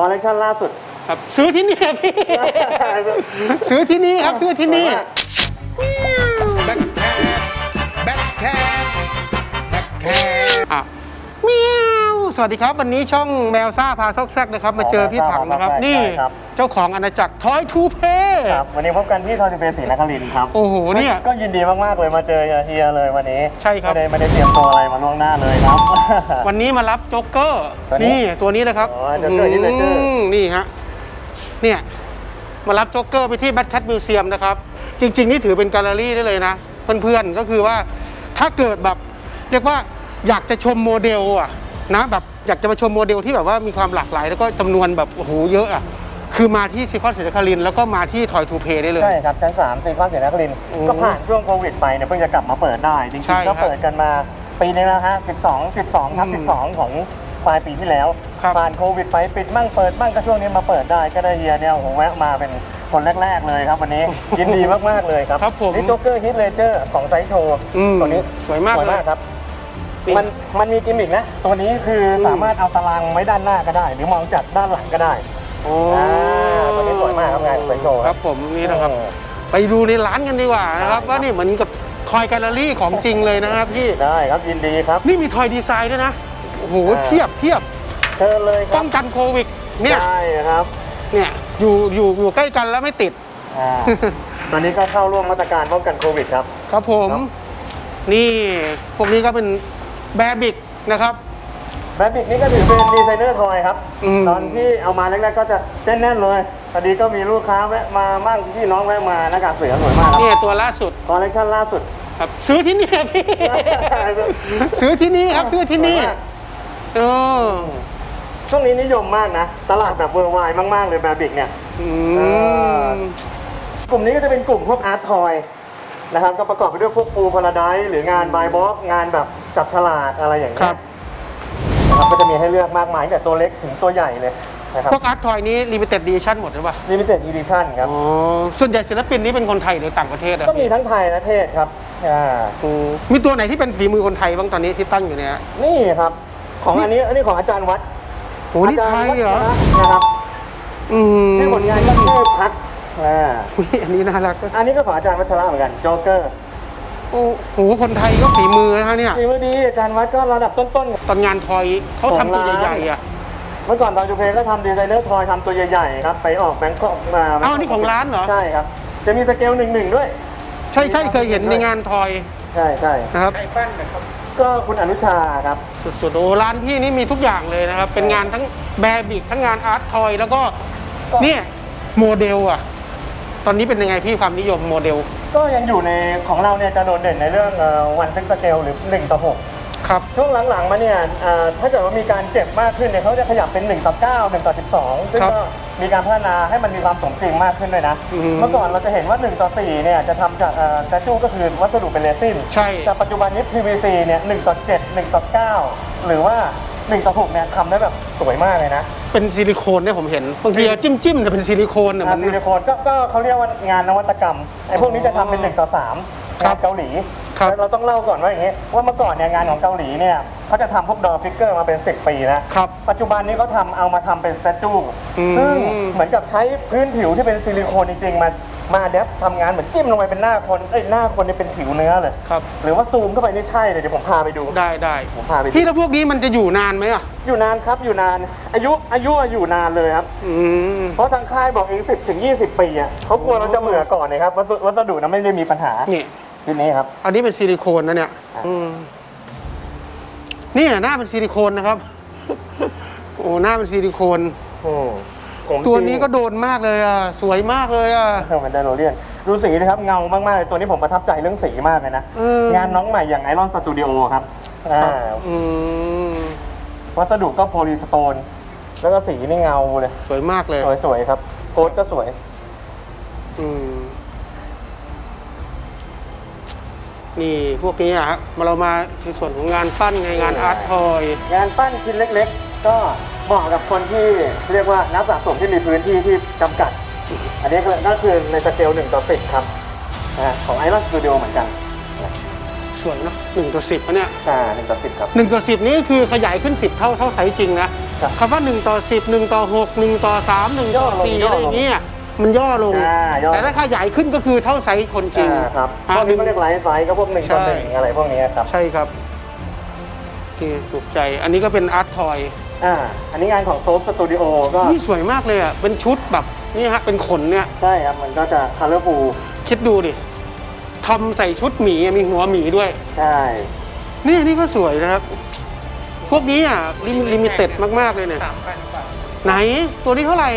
คอลเลคชันล่าสุด ครับซื้อที่นี่ครับพี่ ซื้อที่นี่ครับซื้อที่นี่ แบ็คแคทแบ็คแคทแบ็คแคทอะเมียว สวัสดีครับ วันนี้ช่องแมวซ่าพาซอกแซกนะครับ มาเจอพี่ถังนะครับใช่นี่ครับเจ้าของอาณาจักรทอยทูเพครับวันนี้พบกันที่ทอยทูเบศรีนครินทร์ครับ โอ้โหเนี่ยก็ยินดีมากๆเลยมาเจอเฮียเลยวันนี้ใช่ครับไม่ได้ไม่ได้เตรียมตัวอะไรมาล่วงหน้าเลยครับ วันนี้มารับโจ๊กเกอร์ตัวนี้นี่ตัวนี้เลยครับอ๋อโจ๊กเกอร์นี่เลยเจอมนี่ฮะเนี่ยมารับโจ๊กเกอร์ไปที่แบทแคทมิวเซียมนะครับ จริง ๆ นี่ถือเป็นแกลเลอรี่ได้เลยนะเพื่อนๆก็คือว่าถ้าเกิดแบบเรียกว่าอยากจะชมโมเดลอะ นะแบบอยากจะมาชมโมเดลที่แบบว่ามีความหลากหลาย แล้วก็จำนวนแบบโอ้โหเยอะอะคือมาที่ซิคอนเซนคารินแล้วก็มาที่ทอยทูเพได้เลย ใช่ครับ ชั้น3ซีคอนเสียนครินทร์โอ้ก็ผ่านช่วงโควิดไปเนี่ยเพิ่งจะกลับมาเปิดได้ จริงใช่ๆก็ครับเปิดกันมาปีนี้แล้วฮะ 12 12ทับอืม12 ของปลายปีที่แล้ว ครับผ่านโควิดไปปิดมั่งเปิดมั่งก็ช่วงนี้มาเปิดได้ก็ได้เฮียเนี่ยโอ้โหแวะมาเป็นคนแรก ๆ เลยครับวันนี้ ยินดีมาก ๆ เลยครับครับผม นี่โจ๊กเกอร์ฮิตเลเจอร์ของไซส์โชว์อืมตัวนี้สวยมากสวยเลยมากครับนี่ มันมันมีกิมมิกนะ ตัวนี้คืออมสามารถเอาตารางไว้ด้านหน้าก็ได้ หรือมองจากด้านหลังก็ได้โอ้อ่าตัวนี้สวยมากครับงานไซส์โชว์ครับผมนี่นะครับ ไปดูในร้านกันดีกว่านะครับได้ครับว่านี่เหมือนกับทอยแกลเลอรี่ของจริงเลยนะครับพี่ได้ครับยินดีครับ นี่มีทอยดีไซน์ด้วยนะโอ้โหอ่าเทียบเทียบเชิญเลยครัป้บองกันโควิด เนี่ยได้ครับ เนี่ยอยู่อยู่อยู่ใกล้กันแล้วไม่ติดอ่าตอนนี้ก็เข้าร่วมมาตรการป้องกันโควิดครับ ครับผมครับนี่พวกนี้ก็เป็น แบบิกนะครับ แบบิกนี่ก็ถือเป็นดีไซเนอร์ทอยครับ อืม ตอนที่เอามาแรกๆก็จะแน่นๆเลยตอนนี้ก็มีลูกค้าแวะมาบ้างพี่น้องแวะมาหน้ากากเสือสวยมากครับเนี่ยตัวล่าสุดคอลเลคชันล่าสุด ครับ ซื้อที่นี่ครับพี่ ซื้อที่นี่ครับซื้อที่นี่สวยมากเออช่วงนี้นิยมมากนะ ตลาดแบบเวอร์ไวมากๆเลยแบบิกเนี่ย อืเอมกลุ่มนี้ก็จะเป็นกลุ่มพวกอาร์ตทอย นะครับก็ประกอบไปด้วยพวกฟูพาราไดหรืองานบายบ็อกงานแบบจับฉลากอะไรอย่างคเงี้รัยบ นะครับก็จะมีให้เลือกมากมายตั้งแต่ตัวเล็กถึงตัวใหญ่เลยนะครับพวกอาร์ตทอยนี้ลิมิเต็ดดีชั่นหมดใช่ปะลิมิเต็ดอีดิชั่นครับ อ๋อส่วนใหญ่ศิลปินนี่เป็นคนไทยหรือต่างประเทศอะก็มีทั้งไทยและเทศครับอ่าโอ้มีตัวไหนที่เป็นฝีมือคนไทยบ้างตอนนี้ที่ตั้งอยู่เนี่ยนี่ครับของอันนี้อันนี้ของอาจารย์วัดโอ้นี่อาจารไทยวัดเหรอนะครับอืมชื่อผลงานก็ชื่อพัด อ่าอุ๊ยอันนี้น่ารักอันนี้ก็ของอาจารย์วัชระเหมือนกันโจ๊กเกอร์โอ้โหคนไทยก็ฝีมือนะฮะเนี่ยฝีมือดีอาจารย์วัดก็ระดับต้นตอนงานทอยเขาทำตัวใหญ่ๆอะๆเมื่อก่อนตอนจูเพก็ทำดีไซเนอร์ทอยทำตัวใหญ่ๆครับไปออกแบงค์ก็มาอ้าวนี่ของร้านเหรอใช่ครับจะมีสเกลหนึ่งหนึ่งด้วย ใช่ใช่เคยเห็นในงานทอย ใช่ใช่นะครับก็คุณอนุชาครับ สุดๆโอ้ร้านพี่นี่มีทุกอย่างเลยนะครับ เป็นงานทั้งแบบิกทั้งงานอาร์ตทอย แล้วก็ก็เนี่ยโมเดลอะ ตอนนี้เป็นยังไงพี่ความนิยมโมเดล ก็ยังอยู่ในของเราเนี่ยจะโดดเด่นในเรื่องวันเซ็กสเกลหรือ1ต่อ6ครับช่วงหลังๆมาเนี่ยเอ่อถ้าเกิดว่ามีการเก็บมากขึ้นเนี่ยเขาจะขยับเป็น1ต่อ9 1ต่อ12 ซึ่งครับก็มีการพัฒนาให้มันมีความสมจริงมากขึ้นด้วยนะอืมเมื่อก่อนเราจะเห็นว่า1ต่อ4เนี่ยจะทำจากแตจูก็คือวัสดุเป็นเรซินใช่แต่ปัจจุบันนี้ PVC เนี่ย1ต่อ7 1ต่อ9 หรือว่า 1ต่อ6เนี่ยทำได้แบบสวยมากเลยนะเป็นซิลิโคนเนี่ยผมเห็นบางทีอะจิ้มจิ้มๆแต่เป็นซิลิโคนเนี่ยงามันน ซิลิโคนก็ก็เขาเรียกว่างานนวัตกรรมไอ้พวกนี้จะทำเป็น1ต่อ3ครับงานเกาหลีครับเราต้องเล่าก่อนว่าอย่างนี้ว่าเมื่อก่อนเนี่ยงานของเกาหลีเนี่ยเขาจะทำพวกดอฟิกเกอร์มาเป็น 10 ปีแล้วครับ ปัจจุบันนี้เขาทำเอามาทำเป็นสแตจูอืมซึ่งเหมือนกับใช้พื้นผิวที่เป็นซิลิโคนจริงๆ มา มาเดฟทำงานเหมือนจิ้มลงไปเป็นหน้าคนเอ้ยหน้าคนนี่เป็นผิวเนื้อเลยครับ หรือว่าซูมเข้าไปนี่ใช่เลยเดี๋ยวผมพาไปดู ได้ได้ผมพาไปดูพี่แล้วพวกนี้มันจะอยู่นานไหมอะ อยู่นานครับอยู่นาน อายุอายุอยู่นานเลยครับ อืม เพราะทางค่ายบอกเอง10ถึง20ปีอะเขากลัวเราจะเบื่อก่อนนะครับวัสดุวัสดุนั้นไม่ได้มีปัญหานี่ทีนี้ครับ อันนี้เป็นซิลิโคนนะเนี่ยอะอืมเนี่ยหน้าเป็นซิลิโคนนะครับ โอ้หน้าเป็นซิลิโคนโอ้ผ มตัวจริงนี้ก็โดนมากเลยอะ สวยมากเลยอะเออเป็นไดโรเลียนดูสีนะครับเงามากๆเลยตัวนี้ผมประทับใจเรื่องสีมากเลยนะ เออ งานน้องใหม่อย่างไอรอนสตูดิโอครับอ่าอืมวัสดุก็โพลีสโตน แล้วก็สีนี่เงาเลย สวยมากเลยสวยๆครับโค้ดก็สวย อืมนี่พวกนี้อะฮะมาเรามาในส่วนของงานปั้นไงงานอาร์ตทอย งานปั้นชิ้นเล็ก ๆ ก็เหมาะกับคนที่เรียกว่านักสะสมที่มีพื้นที่ที่จำกัด อันนี้ก็ก็คือในสเกล1ต่อ10 ครับอ่าของไอรอนสตูดิโอเหมือนกันสวยเนอะหนึ่งต่อสิบนะเนี่ยอ่า1ต่อ10 ครับ หนึ่งต่อสิบนี่คือขยายขึ้นสิบเท่าเท่าไซส์จริงนะครับ คำว่า1ต่อ10 1ต่อ6 1ต่อ3 1ต่อ4ย่อลงอะไรอย่างเงี้ยมันย่อลง อ่าย่อแต่ถ้าขยายขึ้นก็คือเท่าไซส์คนจริงอ่าครับอ่าพวกนี้ก็เรียกไลฟ์ไซส์ก็พวกหนึ่งต่อหนึ่งใช่อะไรพวกนี้ครับ ใช่ครับนี่ถูกใจ อันนี้ก็เป็นอาร์ตทอย อ่าอันนี้งานของโซฟสตูดิโอก็นี่สวยมากเลยอะ เป็นชุดแบบนี่ฮะ เป็นขนเนี่ย ใช่ครับ มันก็จะคัลเลอร์ฟูคิดดูดิทำใส่ชุดหมีอะมีหัวหมีด้วย ใช่นี่นี่ก็สวยนะครับ พวกนี้อะลิมิเต็ดมากๆเลยเนี่ยไหนตัวนี้เท่าไหร่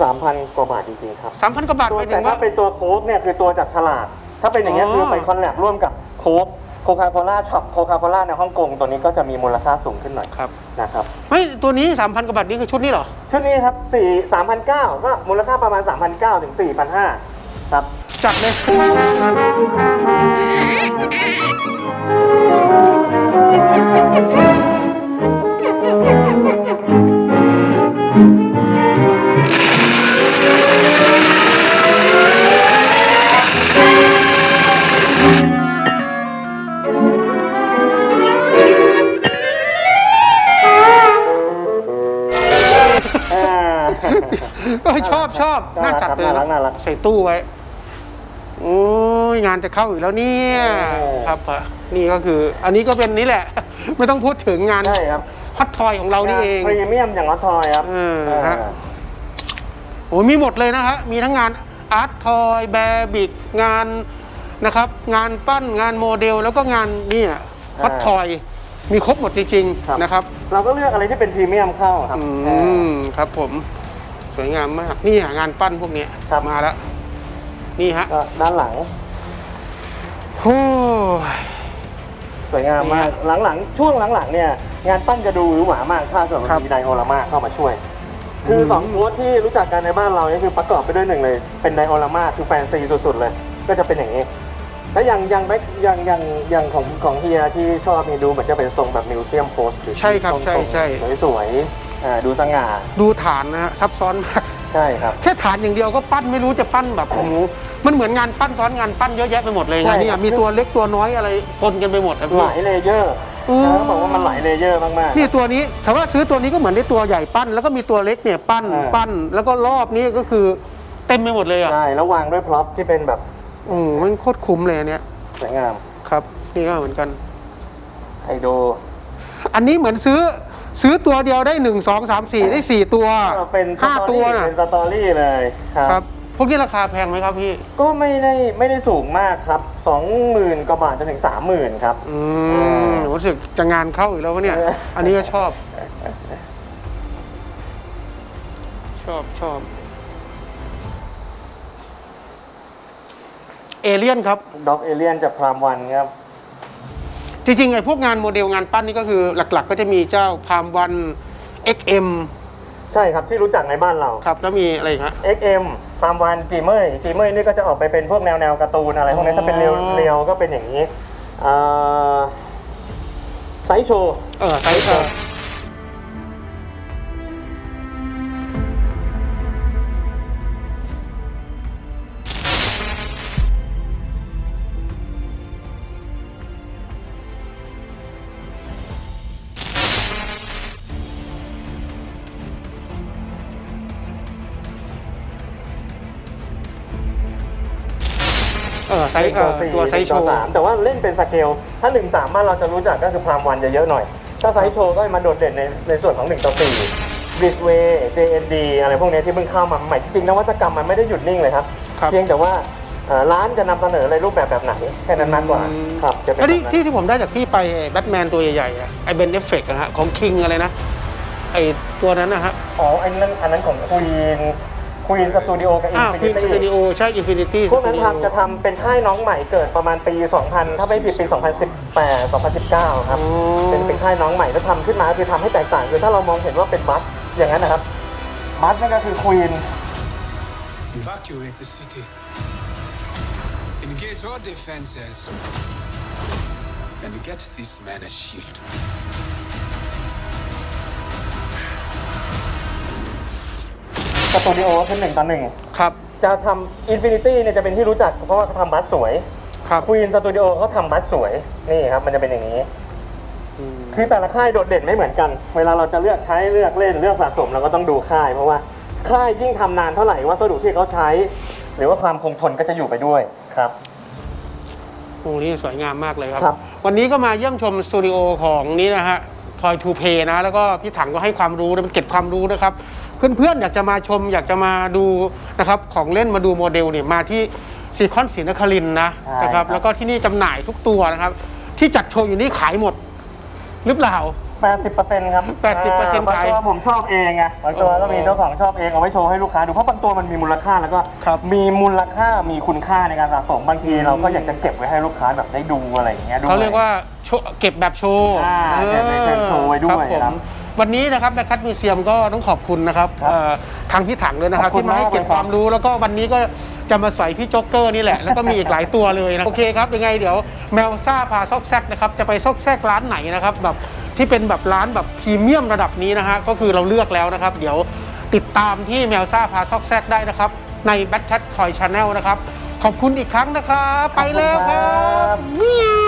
สามพันกว่าบาทจริงๆครับสามพันกว่าบาทตัวหมายถึแต่งถ้าว่าเป็นตัวโค้กเนี่ยคือตัวจับฉลากถ้าเป็นอย่างเงี้ยอ๋อ คือไปคอนแลบร่วมกับโค้ก โคคาโคล่าช็อปโคคาโคล่าในฮ่องกงตัวนี้ก็จะมีมูลค่าสูงขึ้นหน่อยครับ นะครับไม่ตัวนี้สามพันกว่าบาทนี่คือชุดนี้เหรอ ชุดนี้ครับสี่สามพันเก้าก็มูลค่าประมาณสามพันเก้าถึงสี่พันห้าครับ จัดเลยอ่า น่าน่ารักจัดเลยน่ารักน่ารัก ใส่ตู้ไว้ โอ้ยงานจะเข้าอีกแล้วเนี่ยโอ้ครับอะนี่ก็คือ อันนี้ก็เป็นนี่แหละ ไม่ต้องพูดถึงงานใช่ครับฮอตทอยของเรานี่เอง พรีเมียมอย่างวัตทอยครับเออเออฮะโอ้ยมีหมดเลยนะฮะ มีทั้งงานอาร์ตทอยแบบิกงานนะครับ งานปั้นงานโมเดลแล้วก็งานเนี่ยฮอตทอย มีครบหมดจริงครับๆนะครับ เราก็เลือกอะไรที่เป็นพรีเมียมเข้าครับอืเออมครับผม สวยงามมาก นี่อะงานปั้นพวกเนี้ยครับมาแล้ว นี่ฮะก็ด้านหลังโอ้ยสวยงามมากนี่ฮะหลังๆ ช่วงหลังๆ เนี่ย งานปั้นจะดูหรือหวามาก ถ้าเกิดมันครับมีไดโอรามาเข้ามาช่วย คืออมสองบูธที่รู้จักกันในบ้านเราเนี่ยคือประกอบไปด้วยหนึ่งเลย เป็นไดโอรามาคือแฟนซีสุดๆเลย ก็จะเป็นอย่างนี้แล้วอย่างอย่างแบ็คอย่างอย่างอย่างของของเฮียที่ชอบนี่ดูเหมือนจะเป็นทรงแบบมิวเซียมโพสต์ใช่ครับ ใช่ใช่สวยๆ อ่าดูสง่าดูฐานนะฮะซับซ้อนมาก ใช่ครับ แค่ฐานอย่างเดียวก็ปั้นไม่รู้จะปั้นแบบโอ้โหมันเหมือนงานปั้นซ้อนงานปั้นเยอะแยะไปหมดเลยใช่งานนี้ครัอะบมีตัวเล็กตัวน้อยอะไรปนกันไปหมดครับหพี่ลายเลเยอร์อืม เขาบอกว่ามันหลายเลเยอร์มากๆนี่ตัวนี้แต่ว่าซื้อตัวนี้ก็เหมือนได้ตัวใหญ่ปั้น แล้วก็มีตัวเล็กเนี่ยปั้นอ่า ปั้น แล้วก็รอบนี้ก็คือเต็มไปหมดเลยอะใช่แล้ววางด้วยพร็อพที่เป็นแบบโอ้โหมันโคตรคุ้มเลยอันเนี้ยสวยงามครับ นี่ก็เหมือนกัน ไคโด อันนี้เหมือนซื้อ ซื้อตัวเดียวได้หนึ่งสองสามสี่ได้สี่ตัวก็เป็นสห้าตอตัวรี่น่ะเป็นสตอรี่เลยคครัรับบพวกนี้ราคาแพงไหมครับพี่ ก็ไม่ได้ไม่ได้สูงมากครับสองหมื่นกว่าบาทจนถึงสามหมื่นครับ อืมรู้สึกจะงานเข้าอีกแล้ววะเนี่ยเอออัอันนี้ก็ชอบ ชอบชอบเอเลียนครับด็อกเอเลียนจากพรามวันครับ จริงๆไอ้พวกงานโมเดลงานปั้นนี่ก็คือหลักๆ ก็จะมีเจ้าพามวัน XM ใช่ครับที่รู้จักในบ้านเรา ครับ แล้วมีอะไรอีกฮะ XM พรามวันจีเมย์จีเมย์นี่ก็จะออกไปเป็นพวกแนวแนวการ์ตูนอะไรพวกนี้อ๋อถ้าเป็นเรียวเรียวก็เป็นอย่างนี้อ่าไซส์โชว์ เออไซส์เออ ออไซส์เออตัวไซส์โชว์ สามแต่ว่าเล่นเป็นสเกล ถ้าหนึ่งสามบ้านเราจะรู้จักก็คือพรามวันจะเยอะหน่อย ถ้าไซส์โชว์ก็มาโดดเด่นในในส่วนของหนึ่งต่อสี่บิสเวย์ JND อะไรพวกนี้ที่เพิ่งเข้ามาใหม่จริงๆนวัตกรรมมันไม่ได้หยุดนิ่งเลยครับ ครับ เพียงแต่ว่าเอ่อร้านจะนำเสนอในรูปแบบแบบไหนแค่นั้นมากกว่าอืมครับจะเป็นแล้วที่แบบนั้น ที่ที่ผมได้จากพี่ไปแบทแมนตัวใหญ่ๆอะไอเบนเอฟเฟกต์อะฮะของคิงอะไรนะไอตัวนั้นนะฮะ อ๋ออันนั้นอันนั้นของควีน ควีนสตูดิโอกับอินอ้าวฟิคินิงสตูดิตี้โอใช่อินฟินิตี้พวกนั้นทำจะทำเป็นค่ายน้องใหม่เกิดประมาณปี 2000 ถ้าไม่ผิดปี 2018 2019 ครับ เป็นเป็นค่ายน้องใหม่แล้วทำขึ้นมาคือทำให้แตกต่างคือถ้าเรามองเห็นว่าเป็นบัสอย่างนั้นนะครับบัสนั่นก็คือควีน Evacuate the city. Engage all defenses. And get this man a shield. สตูดิโอคือหนึ่งต่อหนึ่งครับ จะทำอินฟินิตี้เนี่ยจะเป็นที่รู้จักเพราะว่าเขาทำบัสสวยครับควีนสตูดิโอเขาทำบัสสวยนี่ครับ มันจะเป็นอย่างนี้มคือแต่ละค่ายโดดเด่นไม่เหมือนกัน เวลาเราจะเลือกใช้เลือกเล่นเลือกสะสมเราก็ต้องดูค่ายเพราะว่าค่ายยิ่งทำนานเท่าไหร่วัสดุที่เขาใช้ หรือว่าความคงทนก็จะอยู่ไปด้วยครับโอ้นี่สวยงามมากเลยครับครับวันนี้ก็มาเยี่ยมชมสตูดิโอของนี้นะฮะทอยทูเพนะ แล้วก็พี่ถังก็ให้ความรู้นะเป็นเก็บความรู้นะครับ เพื่อนๆอยากจะมาชม อยากจะมาดูนะครับของเล่นมาดูโมเดลเนี่ยมาที่ซีคอนศรีนครินทร์นะใช่นะครับ ครับ แล้วก็ที่นี่จำหน่ายทุกตัวนะครับ ที่จัดโชว์อยู่นี่ขายหมด หรือเปล่า 80%ครับ80%อ่าบางขายตัวผมชอบเองไงบางตัวก็มีเจ้าของชอบเองเอาไว้โชว์ให้ลูกค้าดูเพราะบางตัวมันมีมูลค่าแล้วก็ครับมีมูลค่ามีคุณค่าในการสะสมบางทีเราก็อยากจะเก็บไว้ให้ลูกค้าแบบได้ดูอะไรอย่างเงี้ยด้วย เขาเรียกว่าโชว์เก็บแบบโชว์อ่าเก็บแบบโชว์ไว้ด้วยครับผครัมบ วันนี้นะครับแบคคัตมิวเซียมก็ต้องขอบคุณนะครับครับเอ่อทางพี่ถังด้วยนะครับขอบคุณที่มาให้มากเก็บเลยครับความรู้ แล้วก็วันนี้ก็จะมาใส่พี่โจ๊กเกอร์นี่แหละ แล้วก็มีอีกหลายตัวเลยนะโอเคครับยังไงเดี๋ยวแมวซ่าพาซอกแซกนะครับจะไปซอกแซกร้านไหนนะครับแบบที่เป็นแบบร้านแบบพรีเมียมระดับนี้นะฮะก็คือเราเลือกแล้วนะครับ เดี๋ยวติดตามที่แมวซ่าพาซอกแซกได้นะครับในแบทแคทคอยชาแนลนะครับขอบคุณอีกครั้งนะครับ ไปแล้วครัขอบ